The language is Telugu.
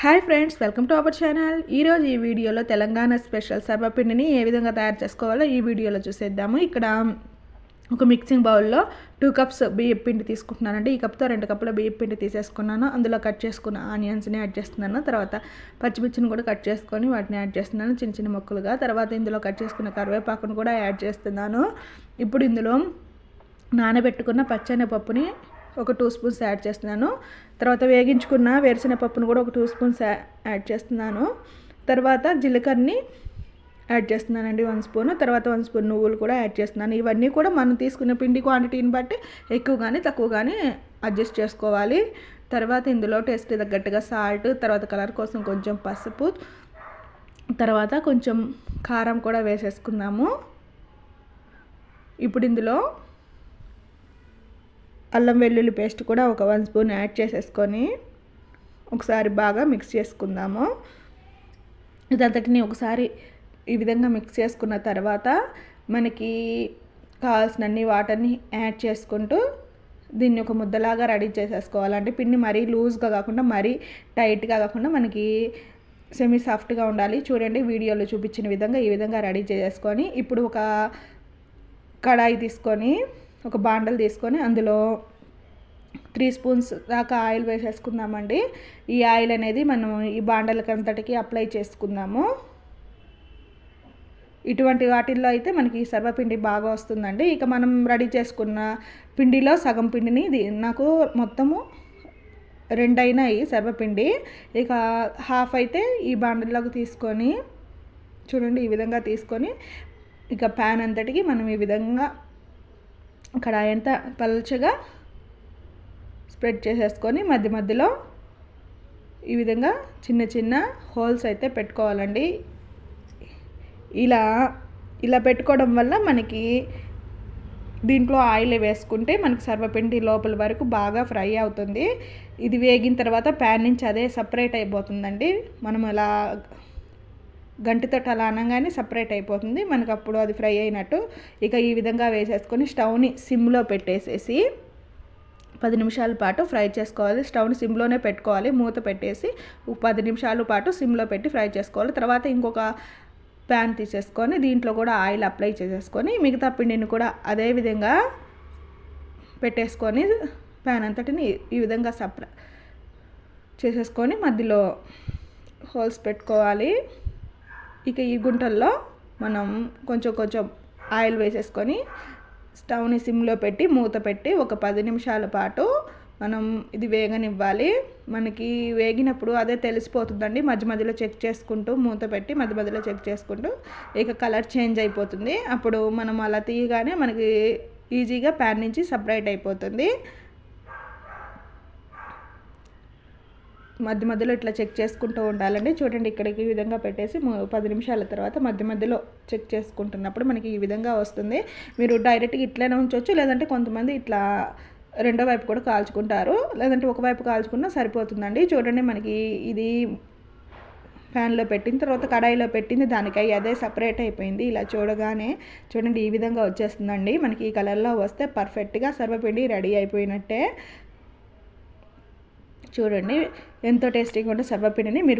Hi friends welcome to our channel. ఈరోజు ఈ వీడియోలో తెలంగాణ స్పెషల్ సర్వపిండిని ఏ విధంగా తయారు చేసుకోవాలో ఈ వీడియోలో చూసేద్దాము. ఇక్కడ ఒక మిక్సింగ్ బౌల్లో టూ కప్స్ బియ్యం పిండి తీసుకుంటున్నానండి. ఈ కప్తో రెండు కప్పుల బియ్యం పిండి తీసేసుకున్నాను. అందులో కట్ చేసుకున్న ఆనియన్స్ని యాడ్ చేస్తున్నాను. తర్వాత పచ్చిమిర్చిని కూడా కట్ చేసుకొని వాటిని యాడ్ చేస్తున్నాను చిన్న చిన్న ముక్కలుగా. తర్వాత ఇందులో కట్ చేసుకున్న కరివేపాకును కూడా యాడ్ చేస్తున్నాను. ఇప్పుడు ఇందులో నానబెట్టుకున్న పచ్చని పప్పుని ఒక టూ స్పూన్స్ యాడ్ చేస్తున్నాను. తర్వాత వేగించుకున్న వేరుశనగపప్పును కూడా ఒక టూ స్పూన్స్ యాడ్ చేస్తున్నాను. తర్వాత జీలకర్రని యాడ్ చేస్తున్నానండి వన్ స్పూన్. తర్వాత వన్ స్పూన్ నువ్వులు కూడా యాడ్ చేస్తున్నాను. ఇవన్నీ కూడా మనం తీసుకున్న పిండి క్వాంటిటీని బట్టి ఎక్కువ కానీ తక్కువ కానీ అడ్జస్ట్ చేసుకోవాలి. తర్వాత ఇందులో టేస్ట్ తగ్గట్టుగా సాల్ట్ తర్వాత కలర్ కోసం కొంచెం పసుపు తర్వాత కొంచెం కారం కూడా వేసేసుకుందాము. ఇప్పుడు ఇందులో అల్లం వెల్లుల్లి పేస్ట్ కూడా ఒక వన్ స్పూన్ యాడ్ చేసేసుకొని ఒకసారి బాగా మిక్స్ చేసుకుందాము. ఇదంతటిని ఒకసారి ఈ విధంగా మిక్స్ చేసుకున్న తర్వాత మనకి కావాల్సినన్ని వాటర్ని యాడ్ చేసుకుంటూ దీన్ని ఒక ముద్దలాగా రెడీ చేసేసుకోవాలంటే పిండి మరీ లూజ్గా కాకుండా మరీ టైట్గా కాకుండా మనకి సెమీ సాఫ్ట్గా ఉండాలి. చూడండి వీడియోలో చూపించిన విధంగా ఈ విధంగా రెడీ చేసుకొని ఇప్పుడు ఒక కడాయి తీసుకొని ఒక బాండల్ తీసుకొని అందులో త్రీ స్పూన్స్ దాకా ఆయిల్ వేసేసుకుందామండి. ఈ ఆయిల్ అనేది మనం ఈ బాండలకి అంతటికి అప్లై చేసుకుందాము. ఇటువంటి వాటిల్లో అయితే మనకి సర్వపిండి బాగా వస్తుందండి. ఇక మనం రెడీ చేసుకున్న పిండిలో సగం పిండిని నాకు మొత్తము రెండు అయినాయి సర్వపిండి. ఇక హాఫ్ అయితే ఈ బాండల్లోకి తీసుకొని చూడండి ఈ విధంగా తీసుకొని ఇక ప్యాన్ అంతటికి మనం ఈ విధంగా కడాయి అంతా పలచగా స్ప్రెడ్ చేసేసుకొని మధ్య మధ్యలో ఈ విధంగా చిన్న చిన్న హోల్స్ అయితే పెట్టుకోవాలండి. ఇలా ఇలా పెట్టుకోవడం వల్ల మనకి దీంట్లో ఆయిల్ వేసుకుంటే మనకి సర్వపిండి లోపల వరకు బాగా ఫ్రై అవుతుంది. ఇది వేగిన తర్వాత ప్యాన్ నుంచి అదే సపరేట్ అయిపోతుందండి. మనం అలా గంటితో అలా అనగానే సపరేట్ అయిపోతుంది. మనకు అప్పుడు అది ఫ్రై అయినట్టు ఇక ఈ విధంగా వేసేసుకొని స్టవ్ని సిమ్లో పెట్టేసేసి పది నిమిషాల పాటు ఫ్రై చేసుకోవాలి. స్టవ్ని సిమ్లోనే పెట్టుకోవాలి. మూత పెట్టేసి పది నిమిషాల పాటు సిమ్లో పెట్టి ఫ్రై చేసుకోవాలి. తర్వాత ఇంకొక ప్యాన్ తీసేసుకొని దీంట్లో కూడా ఆయిల్ అప్లై చేసేసుకొని మిగతా పిండిని కూడా అదే విధంగా పెట్టేసుకొని ప్యాన్ అంతటిని ఈ విధంగా సప్ర చేసేసుకొని మధ్యలో హోల్స్ పెట్టుకోవాలి. ఇక ఈ గుంటల్లో మనం కొంచెం కొంచెం ఆయిల్ వేసేసుకొని స్టవ్ని సిమ్లో పెట్టి మూత పెట్టి ఒక పది నిమిషాల పాటు మనం ఇది వేగనివ్వాలి. మనకి వేగినప్పుడు అదే తెలిసిపోతుందండి. మధ్య మధ్యలో చెక్ చేసుకుంటూ మూత పెట్టి మధ్య మధ్యలో చెక్ చేసుకుంటూ ఇక కలర్ చేంజ్ అయిపోతుంది. అప్పుడు మనం అలా తీయగానే మనకి ఈజీగా ప్యాన్ నుంచి సపరేట్ అయిపోతుంది. మధ్య మధ్యలో ఇట్లా చెక్ చేసుకుంటూ ఉండాలండి. చూడండి ఇక్కడికి ఈ విధంగా పెట్టేసి పది నిమిషాల తర్వాత మధ్య మధ్యలో చెక్ చేసుకుంటున్నప్పుడు మనకి ఈ విధంగా వస్తుంది. మీరు డైరెక్ట్గా ఇట్లనే ఉంచవచ్చు లేదంటే కొంతమంది ఇట్లా రెండో వైపు కూడా కాల్చుకుంటారు. లేదంటే ఒకవైపు కాల్చుకున్నా సరిపోతుందండి. చూడండి మనకి ఇది ఫ్యాన్లో పెట్టిన తర్వాత కడాయిలో పెట్టింది దానికై అదే సపరేట్ అయిపోయింది. ఇలా చూడగానే చూడండి ఈ విధంగా వచ్చేస్తుందండి. మనకి ఈ కలర్లో వస్తే పర్ఫెక్ట్గా సర్వపిండి రెడీ అయిపోయినట్టే. చూడండి. ఎంతో టేస్టీగా ఉంటే సర్వపిండిని మీరు